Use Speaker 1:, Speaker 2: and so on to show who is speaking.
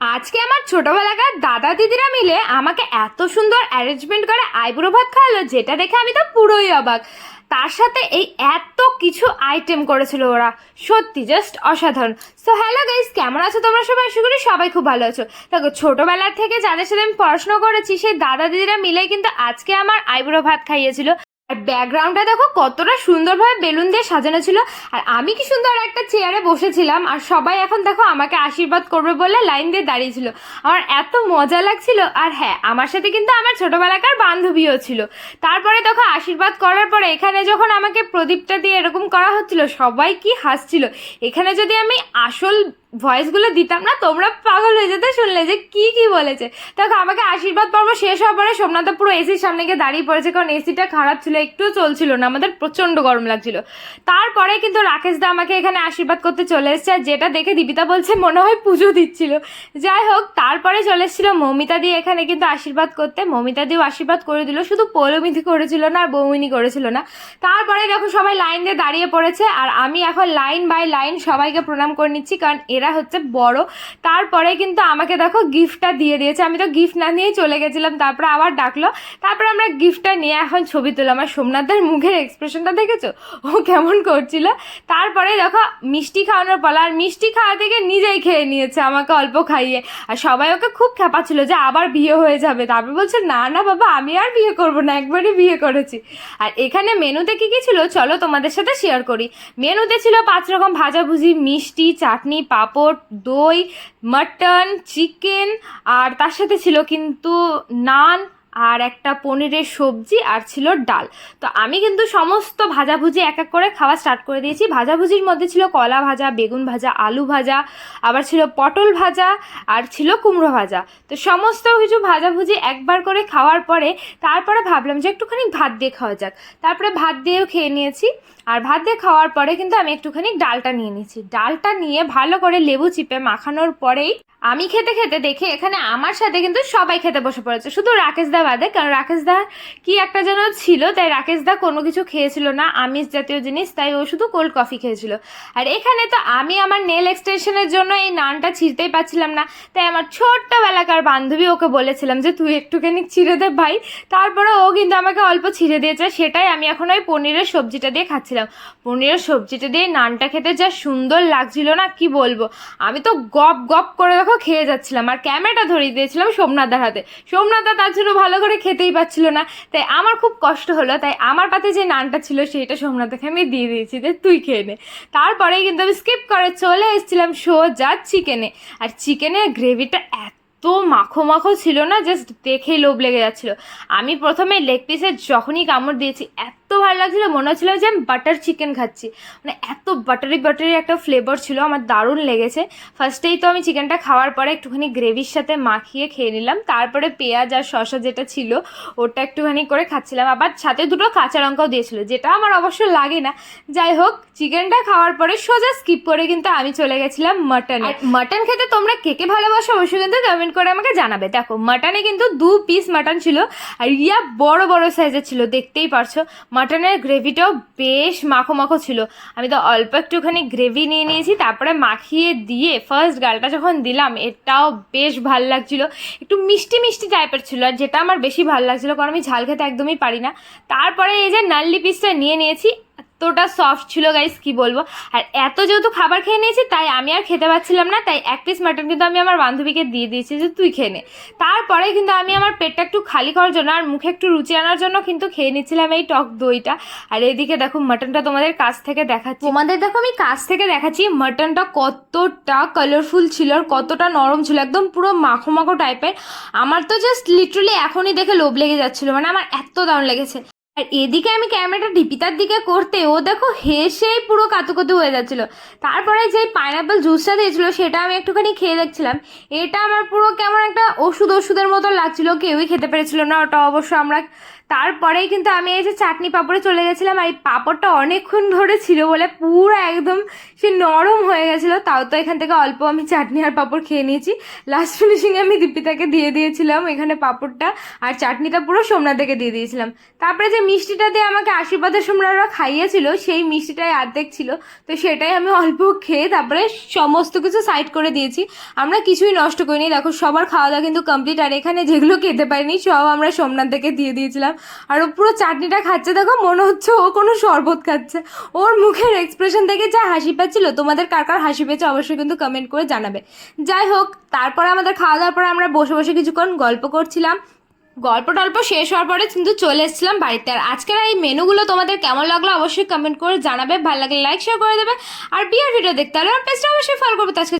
Speaker 1: আজকে আমার ছোটবেলাকার দাদা দিদিরা মিলে আমাকে এত সুন্দর অ্যারেঞ্জমেন্ট করে আইব্রো ভাত খাওয়ালো, যেটা দেখে আমি তো পুরোই অবাক। তার সাথে এই এত কিছু আইটেম করেছিল ওরা। সত্যি জাস্ট অসাধারণ। সো হ্যালো গাইস কেমন আছো তোমরা সবাই? আশা করি সবাই খুব ভালো আছো। দেখো ছোটবেলার থেকে যাদের সাথে আমি পড়াশোনা করেছি, সেই দাদা দিদিরা মিলে কিন্তু আজকে আমার আইব্রো ভাত খাইয়েছিল। আর ব্যাকগ্রাউন্ডটা দেখো কতটা সুন্দরভাবে বেলুন দিয়ে সাজানো ছিল। আর আমি কি সুন্দর একটা চেয়ারে বসেছিলাম, আর সবাই এখন দেখো আমাকে আশীর্বাদ করবে বলে লাইন দিয়ে দাঁড়িয়েছিল আমার এত মজা লাগছিল, আর হ্যাঁ আমার সাথে কিন্তু আমার ছোটবেলাকার বান্ধবীও ছিল। তারপরে দেখো আশীর্বাদ করার পরে এখানে যখন আমাকে প্রদীপটা দিয়ে এরকম করা হচ্ছিল, সবাই কি হাসছিল। এখানে যদি আমি আসল ভয়েসগুলো দিতাম না, তোমরা পাগল হয়ে যেতে শুনলে যে কি কি বলেছে। দেখো, আমাকে আশীর্বাদ পর্ব শেষ হওয়ার পরে সোমনাথ পুরো এসির সামনে গিয়ে দাঁড়িয়ে পড়েছে, কারণ এসিটা খারাপ ছিল একটুও চলছিল না, আমাদের প্রচণ্ড গরম লাগছিল। তারপরে কিন্তু রাকেশ দা আমাকে এখানে আশীর্বাদ করতে চলে এসেছে, আর যেটা দেখে দীপিতা বলছে, মনে হয় পুজো দিচ্ছিল। যাই হোক, তারপরে চলে এসেছিল মৌমিতা দিয়ে এখানে কিন্তু আশীর্বাদ করতে। মৌমিতা দিয়েও আশীর্বাদ করে দিল, শুধু পৌলমিতি করেছিল না, আর বৌমিনি করেছিল না। তারপরে দেখো সবাই লাইন দিয়ে দাঁড়িয়ে পড়েছে, আর আমি এখন লাইন বাই লাইন সবাইকে প্রণাম করে নিচ্ছি, কারণ এরা হচ্ছে বড়। তারপরে কিন্তু আমাকে দেখো গিফটটা দিয়ে দিয়েছে। আমি তো গিফট না নিয়েই চলে গেছিলাম। তারপরে আবার ডাকলো। তারপরে আমরা গিফটটা নিয়ে এখন ছবি তুললাম। আর সোমনাথের মুখের এক্সপ্রেশনটা দেখেছ? ও কেমন করছিল। তারপরে দেখো মিষ্টি খাওয়ানোর পালা। আর মিষ্টি খাওয়া থেকে নিজেই খেয়ে নিয়েছে আমাকে অল্প খাইয়ে। আর সবাই ওকে খুব খ্যাপাচ্ছিল যে আবার বিয়ে হয়ে যাবে। তারপরে বলছে, না না বাবা, আমি আর বিয়ে করব না। একবারই বিয়ে করেছি। আর এখানে মেনুতে কি কি ছিল? চলো তোমাদের সাথে শেয়ার করি। মেনুতে ছিল পাঁচ রকম ভাজাভুজি, মিষ্টি, চাটনি পাঁপড় দই মাটন চিকেন আর তার সাথে ছিল কিন্তু নান আর একটা পনিরের সবজি আর ছিল ডাল। তো আমি কিন্তু সমস্ত ভাজাভুজি এক এক করে খাওয়া স্টার্ট করে দিয়েছি। ভাজাভুজির মধ্যে ছিল কলা ভাজা, বেগুন ভাজা, আলু ভাজা, আবার ছিল পটল ভাজা আর ছিল কুমড়ো ভাজা। তো সমস্ত কিছু ভাজাভুজি একবার করে খাওয়ার পরে তারপরে ভাবলাম যে একটুখানি ভাত দিয়ে খাওয়া যাক। তারপরে ভাত দিয়েও খেয়ে নিয়েছি। আর ভাত দিয়ে খাওয়ার পরে কিন্তু আমি একটুখানি ডালটা নিয়ে নিয়েছি। ডালটা নিয়ে ভালো করে লেবু চিপে মাখানোর পরেই আমি খেতে খেতে দেখে এখানে আমার সাথে কিন্তু সবাই খেতে বসে পড়েছে। শুধু রাকেশ দা বাদে, কারণ রাকেশ দা কি একটা যেন ছিল, তাই রাকেশ দা কোনো কিছু খেয়েছিল না, আমিষ জাতীয় জিনিস, তাই ও শুধু কোল্ড কফি খেয়েছিল। আর এখানে তো আমি আমার নেল এক্সটেনশনের জন্য এই নানটা ছিঁড়তেই পাচ্ছিলাম না, তাই আমার ছোট্টবেলাকার বান্ধবী ওকে বলেছিলাম যে, তুই একটুখানি ছিঁড়ে দে ভাই। তারপরে ও কিন্তু আমাকে অল্প ছিঁড়ে দিয়েছে, সেটাই আমি এখন ওই পনিরের সবজিটা দিয়ে খাচ্ছিলাম। পনিরের সবজিটা দিয়ে নানটা খেতে যা সুন্দর লাগছিল না, কি বলব? আমি তো গপ গপ করে দেখো খেয়ে যাচ্ছিলাম আর ক্যামেরাটা ধরিয়ে দিয়েছিলাম সোমনাথদার হাতে। সোমনাথদা তার জন্য ভালো করে খেতেই পাচ্ছিল না। তাই আমার খুব কষ্ট হলো, তাই আমার পাতে যে নানটা ছিল সেটা সোমনাথদাকে আমি দিয়ে দিয়েছি যে তুই খেয়ে নে। তারপরেই কিন্তু আমি স্কিপ করে চলে এসেছিলাম সোজা চিকেনে আর চিকেনের গ্রেভিটা এত এত মাখো মাখো ছিল না জাস্ট দেখেই লোভ লেগে যাচ্ছিল। আমি প্রথমে লেগ পিসের যখনই কামড় দিয়েছি, এত ভালো লাগছিল, মনে হচ্ছিল যে আমি বাটার চিকেন খাচ্ছি। মানে এত বাটারি বাটারি একটা ফ্লেভার ছিল, আমার দারুণ লেগেছে। ফার্স্টেই তো আমি চিকেনটা খাওয়ার পরে একটুখানি গ্রেভির সাথে মাখিয়ে খেয়ে নিলাম। তারপরে পেঁয়াজ আর শসা যেটা ছিল, ওটা একটুখানি করে খাচ্ছিলাম। আবার সাথে দুটো কাঁচা লঙ্কাও দিয়েছিল, যেটা আমার অবশ্য লাগে না। যাই হোক চিকেনটা খাওয়ার পরে সোজা স্কিপ করে কিন্তু আমি চলে গেছিলাম মাটন মাটন খেতে তোমরা কে কে ভালোবাসো অবশ্যই কিন্তু কমেন্ট করে আমাকে জানাবে। দেখো মাটনে কিন্তু দু পিস মাটন ছিল, আর ইয়া বড় বড় সাইজের ছিল, দেখতেই পারছ। মাটনের গ্রেভিটাও বেশ মাখো মাখো ছিল। আমি তো অল্প একটুখানি গ্রেভি নিয়ে নিয়েছি, তারপরে মাখিয়ে দিয়ে ফার্স্ট গালটা যখন দিলাম এটাও বেশ ভালো লাগছিল। একটু মিষ্টি মিষ্টি টাইপের ছিল, আর যেটা আমার বেশি ভালো লাগছিল, কারণ আমি ঝাল খেতে একদমই পারি না। তারপরে এই যে নাল্লি পিসটা নিয়ে নিয়েছি এতটা সফট ছিল গাইস কি বলব? আর এত যেহেতু খাবার খেয়ে নিয়েছি, তাই আমি আর খেতে পারছিলাম না, তাই এক পিস মাটন কিন্তু আমি আমার বান্ধবীকে দিয়ে দিয়েছি যে তুই খেয়ে নে। তারপরে কিন্তু আমি আমার পেটটা একটু খালি করার জন্য আর মুখে একটু রুচি আনার জন্য কিন্তু খেয়ে নিচ্ছিলাম এই টক দইটা। আর এদিকে দেখো মাটনটা তোমাদের কাছ থেকে দেখাচ্ছি। তোমাদের দেখো, আমি কাছ থেকে দেখাচ্ছি মাটনটা কতটা কালারফুল ছিল আর কতটা নরম ছিল, একদম পুরো মাখো মাখো টাইপের আমার তো জাস্ট লিটারালি এখনই দেখে লোভ লেগে যাচ্ছিল মানে আমার এত দারুণ লেগেছে। আর এদিকে আমি ক্যামেরাটা দীপিতার দিকে করতে, ও দেখো হেসেই পুরো কাতুকুতু হয়ে যাচ্ছিল। তারপরে যে পাইনাপেল জুসটা দিয়েছিল, সেটা আমি একটুখানি খেয়ে দেখছিলাম। এটা আমার পুরো কেমন একটা ওষুধ ওষুধের মতো লাগছিল, কেউই খেতে পেরেছিল না। ওটা অবশ্য আমরা তারপরেই কিন্তু আমি এই যে চাটনি পাঁপড়ে চলে গেছিলাম আর এই পাঁপড়টা অনেকক্ষণ ধরে ছিল বলে পুরো একদম সে নরম হয়ে গেছিল। তাও তো এখান থেকে অল্প আমি চাটনি আর পাঁপড় খেয়ে নিয়েছি। লাস্ট ফিনিশিংয়ে আমি দীপিতাকে দিয়ে দিয়েছিলাম এখানে পাঁপড়টা আর চাটনিটা পুরো সোমনাথকে দিয়ে দিয়েছিলাম। তারপরে যে মিষ্টিটা দিয়ে আমাকে আশীর্বাদের সোমনাথরা খাইয়েছিল, সেই মিষ্টিটাই অর্ধেক ছিল। তো সেটাই আমি অল্প খেয়ে তারপরে সমস্ত কিছু সাইড করে দিয়েছি। আমরা কিছুই নষ্ট করিনি। দেখো সবার খাওয়া দাওয়া কিন্তু কমপ্লিট আর এখানে যেগুলো খেতে পারিনি, সব আমরা সোমনাথ থেকে দিয়ে দিয়েছিলাম। আর ও পুরো চাটনিটা খাচ্ছে, দেখো মনে হচ্ছে ও কোনো শরবত খাচ্ছে। ওর মুখের এক্সপ্রেশন দেখে যা হাসি পাচ্ছিল, তোমাদের কার কার হাসি পেয়েছে অবশ্যই কিন্তু কমেন্ট করে জানাবে। যাই হোক, তারপরে আমাদের খাওয়া দাওয়ার পরে আমরা বসে বসে কিছুক্ষণ গল্প করছিলাম। গল্প টল্প শেষ হওয়ার পরে কিন্তু চলে এসেছিলাম বাড়িতে। আর আজকের এই মেনুগুলো তোমাদের কেমন লাগল অবশ্যই কমেন্ট করে জানাবে। ভালো লাগলে লাইক শেয়ার করে দেবে। আর বিয়ার ভিডিও দেখতে হলে আমার পেজটা অবশ্যই ফলো করবে। আজকে